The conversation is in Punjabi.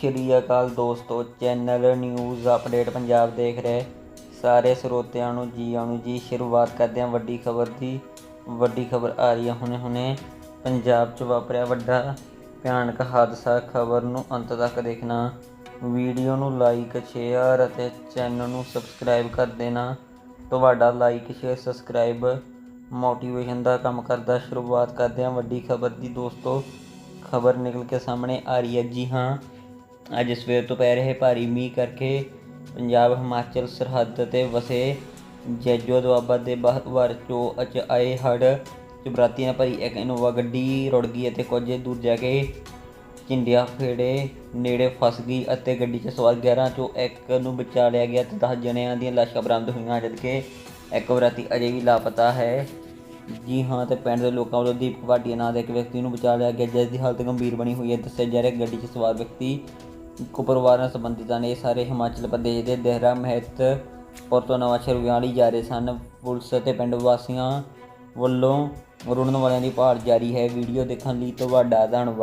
ਸ਼੍ਰੀ ਅਕਾਲ ਦੋਸਤੋ, ਚੈਨਲ ਨਿਊਜ਼ ਅਪਡੇਟ ਪੰਜਾਬ ਦੇਖ ਰਹੇ। ਸਾਰੇ ਸਰੋਤਿਆਂ ਨੂੰ ਜੀ ਆਇਆਂ ਨੂੰ ਜੀ ਸ਼ੁਰੂਆਤ ਕਰਦੇ ਹਾਂ ਵੱਡੀ ਖਬਰ ਦੀ। ਵੱਡੀ ਖਬਰ ਆ ਰਹੀ ਹੈ ਹੁਣੇ ਹੁਣੇ ਪੰਜਾਬ 'ਚ ਵਾਪਰਿਆ ਵੱਡਾ ਭਿਆਨਕ ਹਾਦਸਾ। ਖਬਰ ਨੂੰ ਅੰਤ ਤੱਕ ਦੇਖਣਾ। ਵੀਡੀਓ ਨੂੰ ਲਾਈਕ ਸ਼ੇਅਰ ਅਤੇ ਚੈਨਲ ਨੂੰ ਸਬਸਕ੍ਰਾਈਬ ਕਰ ਦੇਣਾ। ਤੁਹਾਡਾ ਲਾਈਕ ਸ਼ੇਅਰ ਸਬਸਕ੍ਰਾਈਬ ਮੋਟੀਵੇਸ਼ਨ ਦਾ ਕੰਮ ਕਰਦਾ ਸ਼ੁਰੂਆਤ ਕਰਦੇ ਹਾਂ ਵੱਡੀ ਖਬਰ ਦੀ ਦੋਸਤੋ। ਖਬਰ ਨਿਕਲ ਕੇ ਸਾਹਮਣੇ ਆ ਰਹੀ ਹੈ। ਜੀ ਹਾਂ ਅੱਜ ਸਵੇਰ ਤੋਂ ਪੈ ਰਹੇ ਭਾਰੀ ਮੀਂਹ ਕਰਕੇ ਪੰਜਾਬ, ਹਿਮਾਚਲ, ਸਰਹੱਦ ਤੇ ਵਸੇ ਜੈਜੋ ਦੁਆਬਾ ਦੇ ਬਾਹਰ ਚੋ ਅਚ ਆਏ ਹੜ੍ਹ। ਚਬਰਾਤੀਆਂ ਭਰੀ ਇੱਕ ਇਨੋਵਾ ਗੱਡੀ ਰੁੜ ਗਈ ਅਤੇ ਕੁਝ ਦੂਰ ਜਾ ਕੇ ਝਿੰਡਿਆ ਫੇੜੇ ਨੇੜੇ ਫਸ ਗਈ ਅਤੇ ਗੱਡੀ 'ਚ ਸਵਾਰ 11 ਚੋਂ ਇੱਕ ਨੂੰ ਬਚਾ ਲਿਆ ਗਿਆ ਤੇ 10 ਜਣਿਆਂ ਦੀਆਂ ਲਾਸ਼ਾਂ ਬਰਾਮਦ ਹੋਈਆਂ, ਜਦਕਿ ਇੱਕ ਬਰਾਤੀ ਅਜੇ ਵੀ ਲਾਪਤਾ ਹੈ। ਜੀ ਹਾਂ, ਤੇ ਪਿੰਡ ਦੇ ਲੋਕਾਂ ਵੱਲੋਂ ਦੀਪਕ ਭਾਟੀਆ ਨਾਂ ਦੇ ਇੱਕ ਵਿਅਕਤੀ ਨੂੰ ਬਚਾ ਲਿਆ ਗਿਆ, ਜਿਸ ਦੀ ਹਾਲਤ ਗੰਭੀਰ ਬਣੀ ਹੋਈ ਹੈ। ਦੱਸਿਆ ਜਾ ਰਿਹਾ ਗੱਡੀ 'ਚ ਸਵਾਰ ਵਿਅਕਤੀ ਕੋ ਪਰਿਵਾਰ ਨਾਲ ਸੰਬੰਧਿਤ ਹਨ ਇਹ ਸਾਰੇ ਹਿਮਾਚਲ ਪ੍ਰਦੇਸ਼ ਦੇ ਦੇਹਰਾ ਮਹਿਤ ਪੁਰ ਤੋਂ ਨਵਾਂ ਸ਼ਹਿਰ ਵਿਆਹ ਜਾ ਰਹੇ ਸਨ। ਪੁਲਿਸ ਅਤੇ ਪਿੰਡ ਵਾਸੀਆਂ ਵੱਲੋਂ ਰੁੜਨ ਵਾਲਿਆਂ ਦੀ ਭਾਲ ਜਾਰੀ ਹੈ। ਵੀਡੀਓ ਦੇਖਣ ਲਈ ਤੁਹਾਡਾ ਧੰਨਵਾਦ।